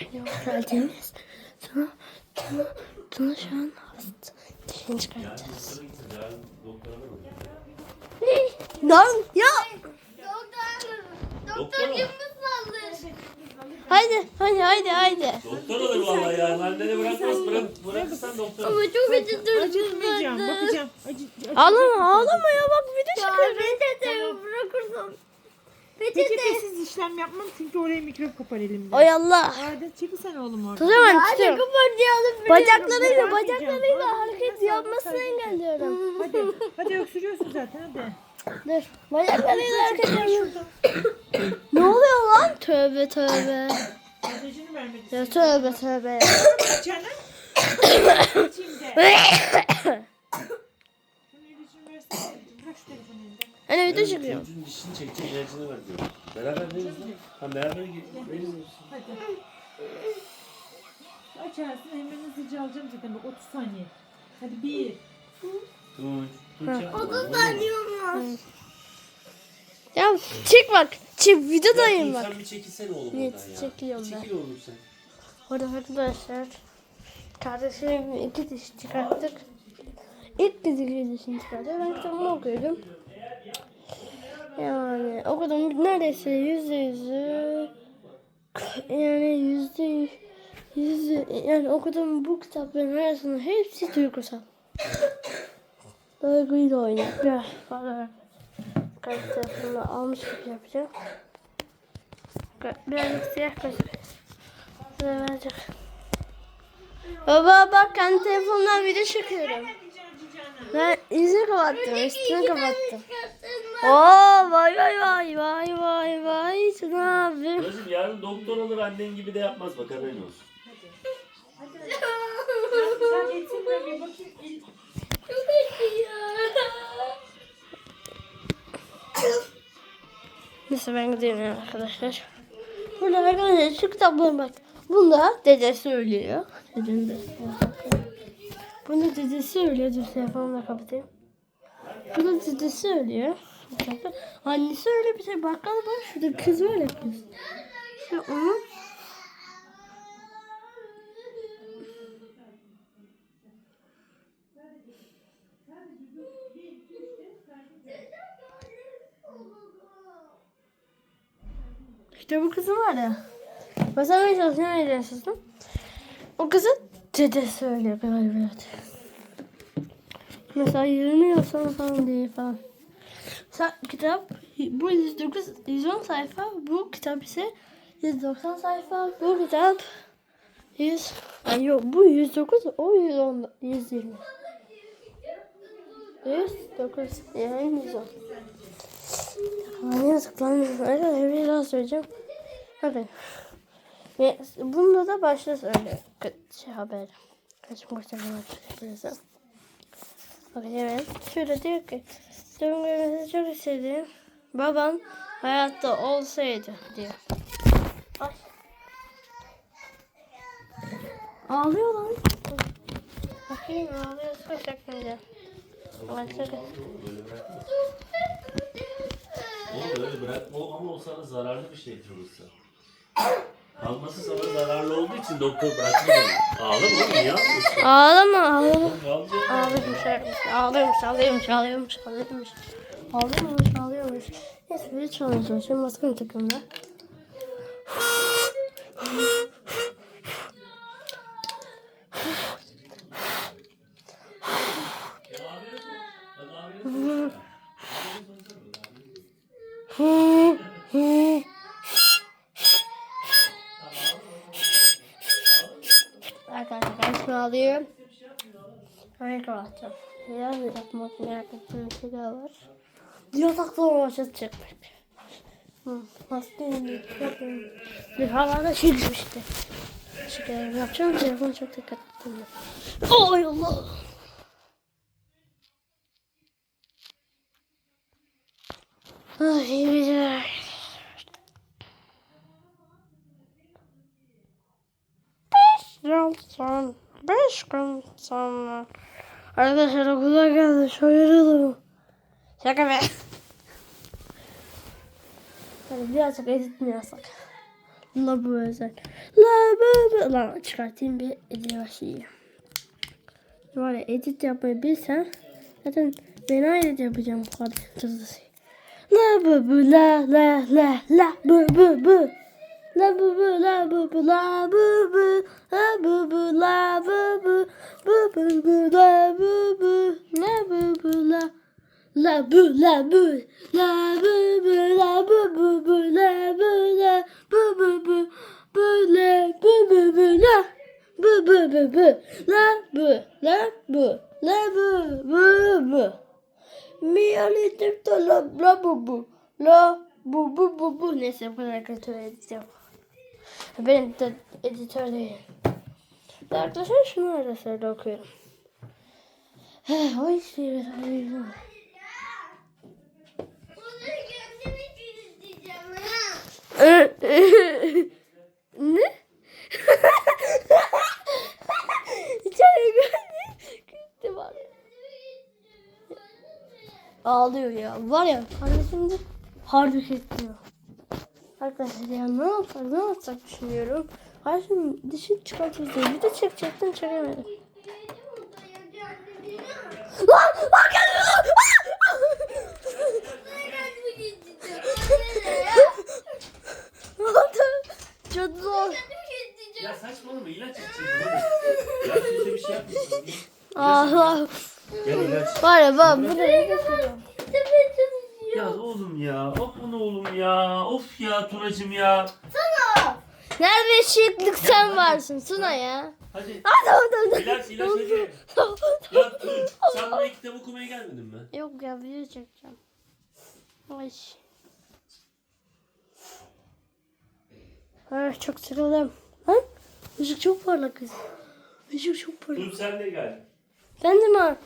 Geldiniz. Sana, sana, sana şu an hasta. Dişini çıkartacağız. Lan ya. Doktor mu? Haydi haydi haydi haydi. Doktor olur vallahi ya. Anneni bırakmaz bırak, bırakırsan doktor olur. çok acıdı. Acıtmayacağım. Bakacağım. Acı, acı. Ağlama ağlama ya bak video çıkıyor. Tamam. bırakırsam. Peçetesiz işlem yapmam çünkü oraya mikrop kapar elimde. Oy Allah. Arada çekilsene oğlum orada. Tut hemen tutuyorum. Bacaklarıyla Bırakmayacağım. bacaklarıyla Bırak, hareket yapmasını engelliyorum. Hadi. Hadi öksürüyorsun zaten hadi. Dur. Bacaklarıyla hareket yapıyorum. Ne oluyor lan? Tövbe tövbe. Mesajını vermedi. Ya tövbe tövbe. Canım. İçimde. Şunu ilacını versene. Bırak şu telefonu elinde. Hani video çekiyorum. Çocuğun dişini çekecek ilacını ver diyor. Beraber veririz lan. Ha beraber veririz. Hadi. Açarsın hemen hızlıca alacağım zaten bak 30 saniye. Hadi bir. Tunç. Tunç yapma. 30 Ya çık bak. Çık videodayım bak. Sen bir çekilsene oğlum Evet, oradan ya. çekiliyorum ben. Çekil oğlum sen. Orada arkadaşlar. Kardeşim iki diş çıkarttık. İlk dizi dişini çıkarttı. Ben kitabımı okuyordum. Yani okudum neredeyse yüzde yüzü yani yüzde yüzü yani okudum bu kitapların arasında hepsi duygusal. Duyguyla oynuyor. Biraz falan. Kaç tarafını almış gibi yapacağım. Birazcık siyah gözük. Birazcık. Baba bak kendi telefonumdan video çekiyorum. Ben yüzünü kapattım, üstünü kapattım. Oo vay vay vay vay vay vay Tuna abi. Kızım yarın doktor olur annen gibi de yapmaz bak haberin olsun. Sen getirme bir bakayım. İl- Neyse ben gidiyorum arkadaşlar. Burada arkadaşlar şu kitaplara bak. Bunda dede söylüyor. Dedenin de. Bunda dede söylüyor. Dur telefonumu da kapatayım. Bunda dede söylüyor. Annesi öyle bir şey. Bakkal bak şurada kız var kız. İşte onu İşte bu kızı var ya. Ben çalışmaya çalıştım. O kızı dede söylüyor galiba. Mesela 20 yıl sonra falan diye falan. Kitap bu 109 110 sayfa bu kitap ise 190 sayfa bu kitap 100 Ay yok bu 109 o 110 120 109 yani 110 Aman yazık lan. Arkadaşlar bir daha söyleyeceğim. Bakın. Ve bunda da başta söyle. Şey haber. Kaçım göstereceğim birazdan. Bakın evet. Şöyle diyor ki. Dön görmesi çok istedim. Babam hayatta olsaydı diyor. Ay. Ağlıyor lan. Bakayım ağlıyor. Şakaydı. Ay, çok- Oğlum öyle bırakma ama o sana zararlı bir şeydir olursa. Alması sana zararlı olduğu için doktor bırakmıyor. Ağlama oğlum niye ağlıyorsun? Ağlama ağlama. Ağlıyormuş, ağlıyormuş, ağlıyormuş, ağlıyormuş, ağlıyormuş. Ağlıyormuş, ağlıyormuş. Neyse bir çalmaya çalışıyorum. Maskemi takıyorum ben. Oraya kapatacağım. Biraz yapmak ettiğim bir şey var. Yatakla maçı çekmek. Hı, maskeyi yapıyorum. Bir havada şey düşmüştü. Şeker yapacağım. Telefonu çok dikkat ettim. Oy Allah. Ay iyi geceler. yıl gün sonra arkadaşlar okula geldi. Şaşırdım. Şaka be. Hadi birazcık edit mi yapsak? La bu özel. La bu bu. Lan çıkartayım bir edit başlayayım. Var ya edit yapmayı bilsen zaten ben edit yapacağım bu kadar. La bu bu la la la la bu bu bu. La bu bu la bu bu la bu bu la bu bu la bu bu bu bu bu la bu bu la bu bu la La bu la bu la bu bu la bu bu bu la bu la bu bu bu bu la bu bu bu la bu bu bu bu la bu la bu la bu bu bu mi to la la bu bu la bu bu bu bu neyse bu kadar kötü edeceğim. Ben de editör değilim. Arkadaşlar şunu arada sırada okuyorum. Ay ay, ne? İçeri geldi. Gitti var. Ağlıyor ya. Var ya kardeşim de harbi kesiyor. Arkadaşlar ya ne yapar ne yapsak düşünüyorum. Kardeşim dişi çıkartacağız diye bir de çekecektim çekemedim. Lan! Lan oldu? Çok zor. Ya saçmalama ilaç içeceğiz. Ya size bir şey yapmıyorsunuz. Allah. Gel ilaç. Var ya bak bu ne oğlum ya. Of bunu oğlum ya. Of ya Tunacım ya. Nerede şıklık sen varsın Suna ya. Hadi. Hadi hadi hadi. İlaç ilaç hadi. Ya sen buraya kitap okumaya gelmedin mi? Yok ya video çekeceğim. Ay. Ay çok sıkıldım. Ha? Işık çok parlak kız. Işık çok parlak. Tunç sen de gel. Ben de mi?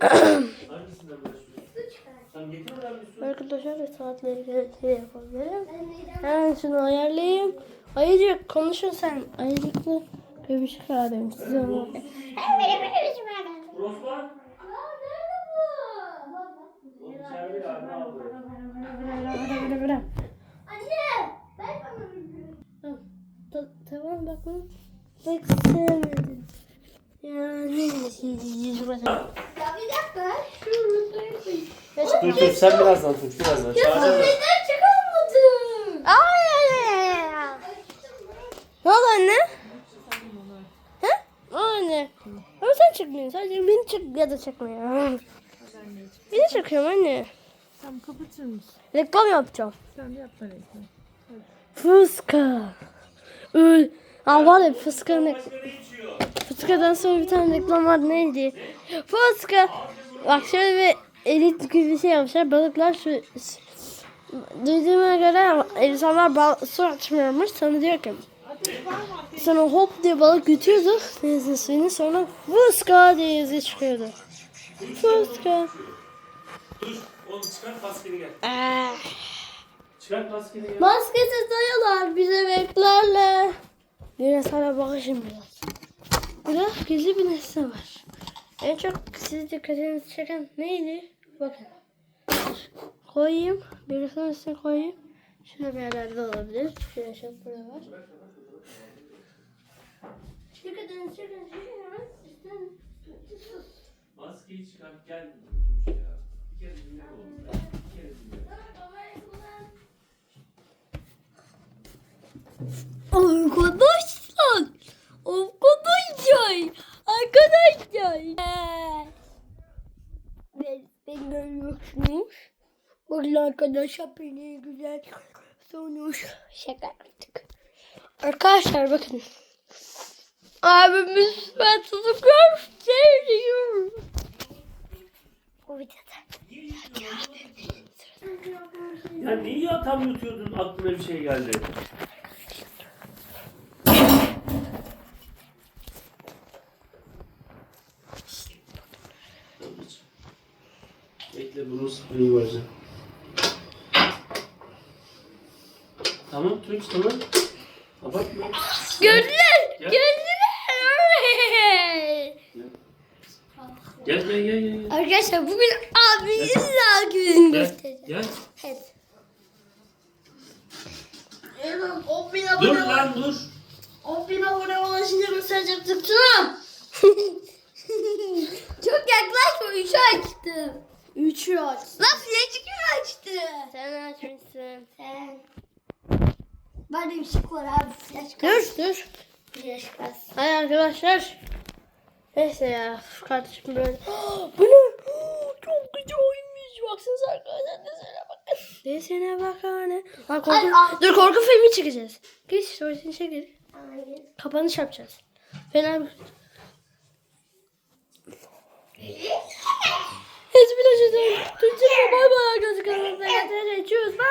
Hangisinden başlıyorsun? Sen getir oradan bir su. Arkadaşlar da saatleri şey yapabilirim. Ben şunu ayarlayayım. Ayıcık konuşun sen. Ayıcıklı bir şey verdim size onu. Rosman. O içeride ya ne aldı? Ta- Tamam bak bunu. Pek sevmedim. Yani yüz başa. Dur sen birazdan Tunç birazdan. Çağıracağım. Ay ay ay ay. Ne oldu anne? Oldu anne? Ama sen çıkmıyorsun. Sadece beni çık ya da çıkmıyor. Beni çıkıyorum anne. Tamam kapatır mısın? Reklam yapacağım. Sen de yapma reklam. Fıska. Öl. Aa var ya fıska ne? Başka ne içiyor? Fıskadan sonra bir tane reklam vardı neydi? Fıska. Bak şöyle bir elit gibi bir şey yapmışlar. Balıklar su... Duyduğuma göre insanlar bal, su açmıyormuş. Sana diyor ki sonra hop diye balık yutuyordu denizin suyunu sonra fıska diye yazı çıkıyordu. Fıska. Dur çıkart maskeni gel. Ah. Çıkart maskeni gel. Maskesiz dayılar bize beklerler. Biraz sana bakışım biraz. Burada gizli bir nesne var. En çok sizi dikkatinizi çeken neydi? Bakın. Koyayım. Birisinin üstüne koyayım. Şurada bir yerlerde olabilir. Şuraya şey burada var. Çeken şey hemen üstten. Maskeyi çıkart gel. Bir kere dinle oğlum. Bir kere dinle. Arkadaşlar. Arkadaşlar. Arkadaşlar. Ben, ben görüyorsunuz. Bakın arkadaşlar beni güzel sonuç şaka yaptık. Arkadaşlar bakın. Abimiz ben tutuklar seviyorum. O videoda. Ya niye tam yutuyordun aklına bir şey geldi? Tamam Tunç tamam. Abartma. Gördüler. Gel. Gördüler. Gel gel gel gel. Arkadaşlar bugün abimizin algısını Gel göstereceğim. gel. Evet. Oğlum 10 bin Dur abone lan dur. 10 bin abone ulaşınca mesaj yapacaktım. Çok yaklaşma. Üçü açtım. 3'ü aç. Lan flash kim açtı? Sen açmışsın. Sen. Bende ışık var abi. Flash Dur dur. Flash kas. Hay arkadaşlar. Neyse ya kardeşim böyle. Bu ne? Çok güzelmiş. Baksanıza arkadaşlar desene bakın. Desene bak hani. Ha, korku, Ay, ay. dur korku filmi çekeceğiz. Geç tuvaletini çek geri. Hayır. Kapanış yapacağız. Fena bir... Hiçbir şey değil. Türkçe bay bay arkadaşlar. Tschüss. Bye.